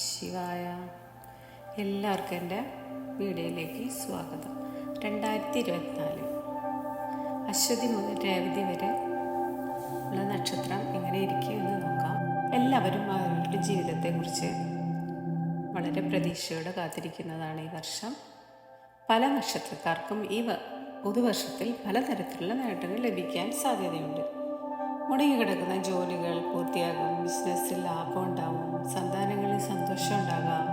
ശിവായ. എല്ലാവർക്കും എന്റെ വീഡിയോയിലേക്ക് സ്വാഗതം. രണ്ടായിരത്തി ഇരുപത്തിനാല് അശ്വതി മുതൽ രേവതി വരെ ഉള്ള നക്ഷത്രം എങ്ങനെ ഇരിക്കുമെന്ന് നോക്കാം. എല്ലാവരും അവരുടെ ജീവിതത്തെക്കുറിച്ച് വളരെ പ്രതീക്ഷയോടെ കാത്തിരിക്കുന്നതാണ് ഈ വർഷം. പല നക്ഷത്രക്കാർക്കും ഈ പുതുവർഷത്തിൽ പലതരത്തിലുള്ള നേട്ടങ്ങൾ ലഭിക്കാൻ സാധ്യതയുണ്ട്. മുടങ്ങിക്കിടക്കുന്ന ജോലികൾ പൂർത്തിയാകും ബിസിനസ്സിൽ ലാഭം ഉണ്ടാവും സന്താനങ്ങളിൽ സന്തോഷം ഉണ്ടാകാം.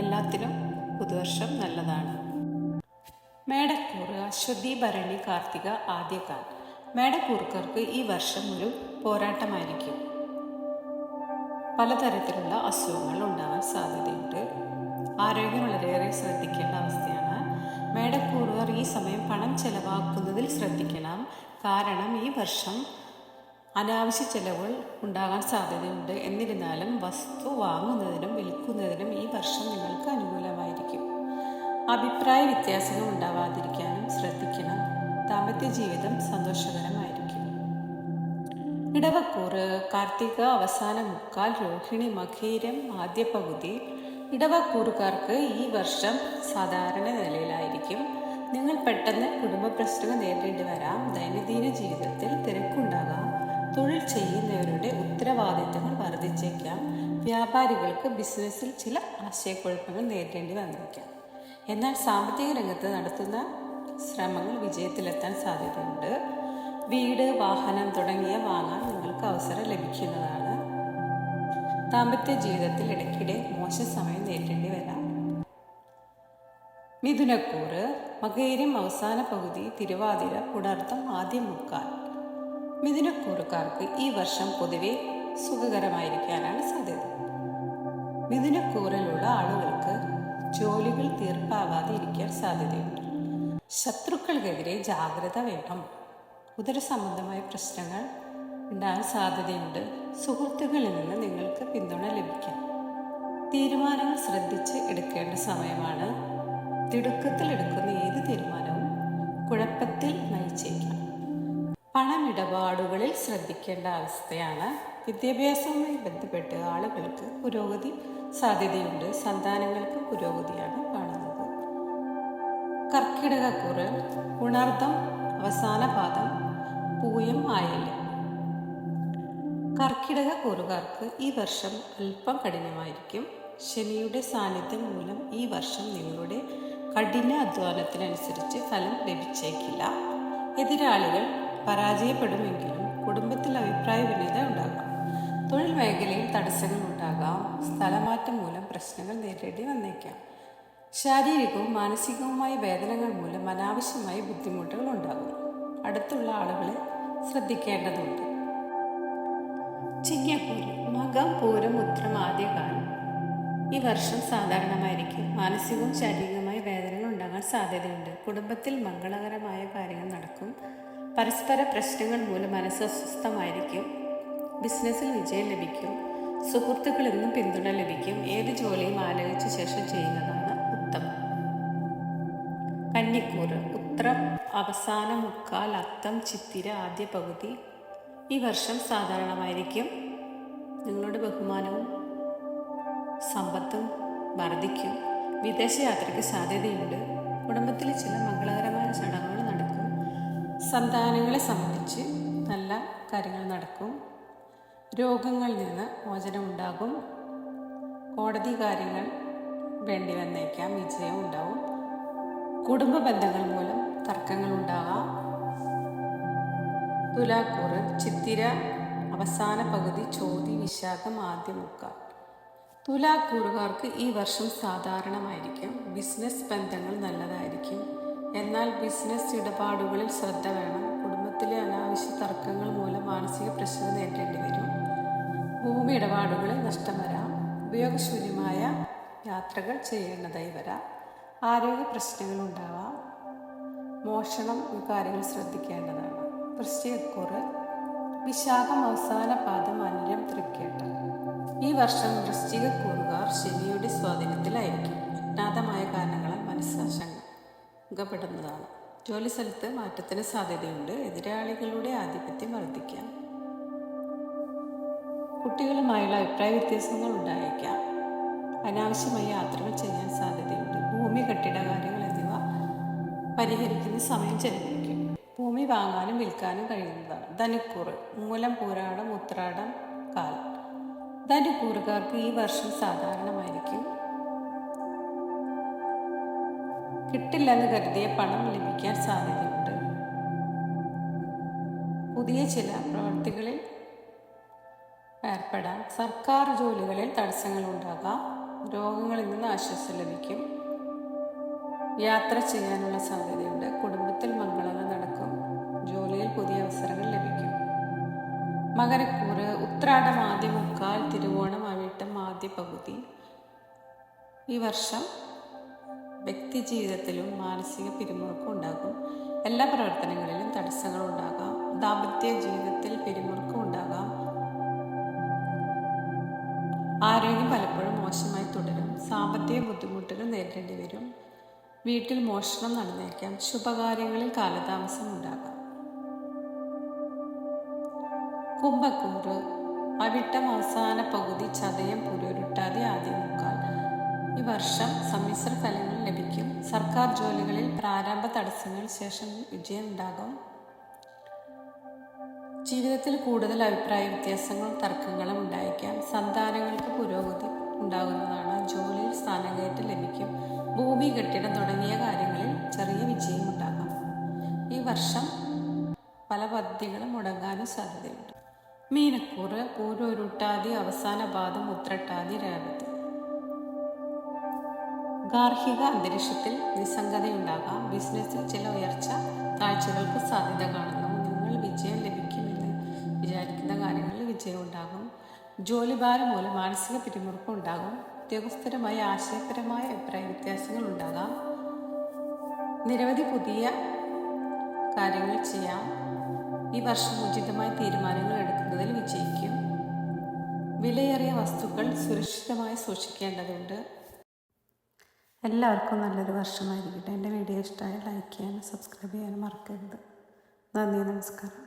എല്ലാത്തിനും പുതുവർഷം നല്ലതാണ്. മേടക്കൂറ് അശ്വതി ഭരണി കാർത്തിക ആദ്യകാൽ. മേടക്കൂർക്കർക്ക് ഈ വർഷം ഒരു പോരാട്ടമായിരിക്കും. പലതരത്തിലുള്ള അസുഖങ്ങൾ ഉണ്ടാവാൻ സാധ്യതയുണ്ട്. ആരോഗ്യം വളരെയേറെ ശ്രദ്ധിക്കേണ്ട അവസ്ഥയാണ്. മേടക്കൂറുകാർ ഈ സമയം പണം ചെലവാക്കുന്നതിൽ ശ്രദ്ധിക്കണം. കാരണം ഈ വർഷം അനാവശ്യ ചെലവുകൾ ഉണ്ടാകാൻ സാധ്യതയുണ്ട്. എന്നിരുന്നാലും വസ്തു വാങ്ങുന്നതിനും വിൽക്കുന്നതിനും ഈ വർഷം നിങ്ങൾക്ക് അനുകൂലമായിരിക്കും. അഭിപ്രായ വ്യത്യാസങ്ങൾ ഉണ്ടാവാതിരിക്കാനും ശ്രദ്ധിക്കണം. ദാമ്പത്യ ജീവിതം സന്തോഷകരമായിരിക്കും. ഇടവക്കൂറ് കാർത്തിക അവസാന മുക്കാൽ രോഹിണി മഖീരം ആദ്യ പകുതി. ഇടവക്കൂറുകാർക്ക് ഈ വർഷം സാധാരണ നിലയിലായിരിക്കും. നിങ്ങൾ പെട്ടെന്ന് കുടുംബ പ്രശ്നങ്ങൾ നേരിടേണ്ടി വരാം. ദൈനംദിന ജീവിതത്തിൽ തിരക്കുണ്ടാകാം. തൊഴിൽ ചെയ്യുന്നവരുടെ ഉത്തരവാദിത്തങ്ങൾ വർദ്ധിച്ചേക്കാം. വ്യാപാരികൾക്ക് ബിസിനസ്സിൽ ചില ആശയക്കുഴപ്പങ്ങൾ നേരിടേണ്ടി വന്നേക്കാം എന്നാൽ സാമ്പത്തിക രംഗത്ത് നടത്തുന്ന ശ്രമങ്ങൾ വിജയത്തിലെത്താൻ സാധ്യതയുണ്ട്. വീട് വാഹനം തുടങ്ങിയ വാങ്ങാൻ നിങ്ങൾക്ക് അവസരം ലഭിക്കുന്നതാണ്. ദാമ്പത്യ ജീവിതത്തിൽ ഇടയ്ക്കിടെ മോശം സമയം നേരിടേണ്ടി വരാം. മിഥുനക്കൂറ് മകേര്യം അവസാന പകുതി തിരുവാതിര പുണർത്തം ആദ്യം മുക്കാൽ. മിഥുനക്കൂറുകാർക്ക് ഈ വർഷം പൊതുവെ സുഖകരമായിരിക്കാനാണ് സാധ്യത. മിഥുനക്കൂറിലുള്ള ആളുകൾക്ക് ജോലികൾ തീർപ്പാവാതെ ഇരിക്കാൻ സാധ്യതയുണ്ട്. ശത്രുക്കൾക്കെതിരെ ജാഗ്രത വേണം. ഉദര സംബന്ധമായ പ്രശ്നങ്ങൾ ഉണ്ടാകാൻ സാധ്യതയുണ്ട്. സുഹൃത്തുക്കളിൽ നിന്ന് നിങ്ങൾക്ക് പിന്തുണ ലഭിക്കാം. തീരുമാനങ്ങൾ ശ്രദ്ധിച്ച് എടുക്കേണ്ട സമയമാണ്. തിടുക്കത്തിൽ എടുക്കുന്ന ഏത് തീരുമാനവും കുഴപ്പത്തിൽ നയിച്ചേക്കാം. പണമിടപാടുകളിൽ ശ്രദ്ധിക്കേണ്ട അവസ്ഥയാണ്. വിദ്യാഭ്യാസവുമായി ബന്ധപ്പെട്ട് ആളുകൾക്ക് പുരോഗതി സാധ്യതയുണ്ട്. സന്താനങ്ങൾക്ക് പുരോഗതിയാണ് കാണുന്നത്. കർക്കിടകക്കുറ് ഉണർദം അവസാന പാദം പൂയം ആയില്ല കർക്കിടക കൂറുകാർക്ക് ഈ വർഷം അല്പം കഠിനമായിരിക്കും. ശനിയുടെ സാന്നിധ്യം മൂലം ഈ വർഷം നിങ്ങളുടെ കഠിന അധ്വാനത്തിനനുസരിച്ച് ഫലം ലഭിച്ചേക്കില്ല. എതിരാളികൾ പരാജയപ്പെടുമെങ്കിലും കുടുംബത്തിൽ അഭിപ്രായ ഭിന്നത ഉണ്ടാകാം തൊഴിൽ മേഖലയിൽ തടസ്സങ്ങൾ ഉണ്ടാകാം. സ്ഥലമാറ്റം മൂലം പ്രശ്നങ്ങൾ നേരിടേണ്ടി വന്നേക്കാം. ശാരീരികവും മാനസികവുമായ വേദനകൾ മൂലം അനാവശ്യമായ ബുദ്ധിമുട്ടുകൾ ഉണ്ടാകും. അടുത്തുള്ള ആളുകളെ ശ്രദ്ധിക്കേണ്ടതുണ്ട്. ചിങ്ങപ്പൂരം മകം പൂരം ഉത്രം ആദ്യകാലം. ഈ വർഷം സാധാരണമായിരിക്കും മാനസികവും ശാരീരികവുമായ വേദനകൾ ഉണ്ടാകാൻ സാധ്യതയുണ്ട്. കുടുംബത്തിൽ മംഗളകരമായ കാര്യങ്ങൾ നടക്കും. പരസ്പര പ്രശ്നങ്ങൾ മൂലം മനസ്സ് അസ്വസ്ഥമായിരിക്കും. ബിസിനസ്സിൽ വിജയം ലഭിക്കും. സുഹൃത്തുക്കളിൽ നിന്നും പിന്തുണ ലഭിക്കും. ഏത് ജോലിയും ആലോചിച്ച ശേഷം ചെയ്യുന്നതാണ് ഉത്തമം. കന്നിക്കൂറ് ഉത്രം അവസാന മുക്കാൽ അത്തം ചിത്തിര ആദ്യ പകുതി. ഈ വർഷം സാധാരണമായിരിക്കും. നിങ്ങളുടെ ബഹുമാനവും സമ്പത്തും വർദ്ധിക്കും. വിദേശയാത്രയ്ക്ക് സാധ്യതയുണ്ട്. കുടുംബത്തിലെ ചില മംഗളകരമായ ചടങ്ങുകൾ സന്താനങ്ങളെ സംബന്ധിച്ച് നല്ല കാര്യങ്ങൾ നടക്കും. രോഗങ്ങളിൽ നിന്ന് മോചനം ഉണ്ടാകും കോടതി കാര്യങ്ങൾ വേണ്ടി വന്നേക്കാം. വിജയം ഉണ്ടാവും. കുടുംബ ബന്ധങ്ങൾ മൂലം തർക്കങ്ങൾ ഉണ്ടാകാം. തുലാക്കൂറ് ചിത്തിര അവസാന പകുതി ചോതി വിശാഖം ആദ്യ തുലാക്കൂറുകാർക്ക് ഈ വർഷം സാധാരണമായിരിക്കും. ബിസിനസ് ബന്ധങ്ങൾ നല്ലതായിരിക്കും. എന്നാൽ ബിസിനസ് ഇടപാടുകളിൽ ശ്രദ്ധ വേണം. കുടുംബത്തിലെ അനാവശ്യ തർക്കങ്ങൾ മൂലം മാനസിക പ്രശ്നം നേരിടേണ്ടി വരും. ഭൂമി ഇടപാടുകളിൽ നഷ്ടം വരാം. ഉപയോഗശൂന്യമായ യാത്രകൾ ചെയ്യേണ്ടതായി വരാം. ആരോഗ്യ പ്രശ്നങ്ങൾ ഉണ്ടാവാം. മോഷണം കാര്യങ്ങൾ ശ്രദ്ധിക്കേണ്ടതാണ്. വൃശ്ചയക്കുറ് വിശാഖം അവസാന പാദം അന്യം തൃക്കേട്ട ഈ വർഷം വൃശ്ചികക്കൂറുകാർ ശനിയുടെ സ്വാധീനത്തിലായിരിക്കും. അജ്ഞാതമായ കാരണങ്ങളാൽ മനസ്സ് ആശങ്കപ്പെടുന്നതാണ് ജോലി സ്ഥലത്ത് മാറ്റത്തിന് സാധ്യതയുണ്ട്. എതിരാളികളുടെ ആധിപത്യം വർദ്ധിക്കാം. കുട്ടികളുമായുള്ള അഭിപ്രായ വ്യത്യാസങ്ങൾ ഉണ്ടായേക്കാം. അനാവശ്യമായ യാത്രകൾ ചെയ്യാൻ സാധ്യതയുണ്ട്. ഭൂമി കെട്ടിടകാര്യങ്ങൾ എന്നിവ പരിഹരിക്കുന്ന സമയം ചെലവഴിക്കും. ഭൂമി വാങ്ങാനും വിൽക്കാനും കഴിയുന്നതാണ്. ധനുക്കൂറ് മൂലം പൂരാടം ഉത്രാടം കാൽ. ധനുക്കൂറുകാർക്ക് ഈ വർഷം സാധാരണമായിരിക്കും കിട്ടില്ലെന്ന് കരുതിയ പണം ലഭിക്കാൻ സാധ്യതയുണ്ട്. പുതിയ ചില പ്രവൃത്തികളിൽ ഏർപ്പെടാം. സർക്കാർ ജോലികളിൽ തടസ്സങ്ങൾ ഉണ്ടാകാം. രോഗങ്ങളിൽ നിന്ന് ആശ്വാസം ലഭിക്കും. യാത്ര ചെയ്യാനുള്ള സാധ്യതയുണ്ട്. കുടുംബത്തിൽ മംഗളങ്ങൾ നടക്കും. ജോലിയിൽ പുതിയ അവസരങ്ങൾ ലഭിക്കും. മകരക്കൂറ് ഉത്രാടം ആദ്യ മുക്കാൽ തിരുവോണം അവിട്ടം ആദ്യ പകുതി ഈ വർഷം വ്യക്തി ജീവിതത്തിലും മാനസിക പിരിമുറുക്കം ഉണ്ടാകും. എല്ലാ പ്രവർത്തനങ്ങളിലും തടസ്സങ്ങൾ ഉണ്ടാകാം. ദാമ്പത്യ ജീവിതത്തിൽ പിരിമുറുക്കം ഉണ്ടാകാം. ആരോഗ്യം പലപ്പോഴും മോശമായി തുടരും. സാമ്പത്തിക ബുദ്ധിമുട്ടുകൾ നേരിടേണ്ടി വരും. വീട്ടിൽ മോഷണം നടന്നേക്കാം. ശുഭകാര്യങ്ങളിൽ കാലതാമസം ഉണ്ടാകാം. കുംഭക്കൂറ്. അവിട്ടം അവസാന പകുതി ചതയം പുരുരുട്ടാതെ ആദ്യം മുക്കാൽ. വർഷം സമ്മിശ്ര ഫലങ്ങൾ ലഭിക്കും. സർക്കാർ ജോലികളിൽ പ്രാരംഭ തടസ്സങ്ങൾ ശേഷം വിജയം ഉണ്ടാകും ജീവിതത്തിൽ കൂടുതൽ അഭിപ്രായ വ്യത്യാസങ്ങളും തർക്കങ്ങളും ഉണ്ടായേക്കാം. സന്താനങ്ങൾക്ക് പുരോഗതി ഉണ്ടാകുന്നതാണ്. ജോലിയിൽ സ്ഥാനകയറ്റം ലഭിക്കും. ഭൂമി കെട്ടിടം തുടങ്ങിയ കാര്യങ്ങളിൽ ചെറിയ വിജയം ഉണ്ടാകാം. ഈ വർഷം പല പദ്ധതികളും മുടങ്ങാനും സാധ്യതയുണ്ട്. മീനക്കൂറ് പൂരോരുട്ടാതി അവസാന പാദം ഉത്രട്ടാതി രേവതി. ഗാർഹിക അന്തരീക്ഷത്തിൽ നിസ്സംഗതയുണ്ടാകാം. ബിസിനസ്സിൽ ചില ഉയർച്ച താഴ്ചകൾക്ക് സാധ്യത കാണുന്നു. നിങ്ങൾ വിജയം ലഭിക്കുമെന്ന് വിചാരിക്കുന്ന കാര്യങ്ങളിൽ വിജയം ഉണ്ടാകും ജോലിഭാരം മൂലം മാനസിക പിരിമുറുക്കം ഉണ്ടാകും. ഉദ്യോഗസ്ഥരുമായി ആശയപരമായ അഭിപ്രായ വ്യത്യാസങ്ങൾ ഉണ്ടാകാം. നിരവധി പുതിയ കാര്യങ്ങൾ ചെയ്യാം. ഈ വർഷം ഉചിതമായ തീരുമാനങ്ങൾ എടുക്കുന്നതിൽ വിജയിക്കും. വിലയേറിയ വസ്തുക്കൾ സുരക്ഷിതമായി സൂക്ഷിക്കേണ്ടതുണ്ട്. എല്ലാവർക്കും നല്ലൊരു വർഷമായിരിക്കട്ടെ. എന്റെ വീഡിയോ ഇഷ്ടമായ ലൈക്ക് ചെയ്യാനും സബ്സ്ക്രൈബ് ചെയ്യാനും മറക്കരുത്. നന്ദി നമസ്കാരം.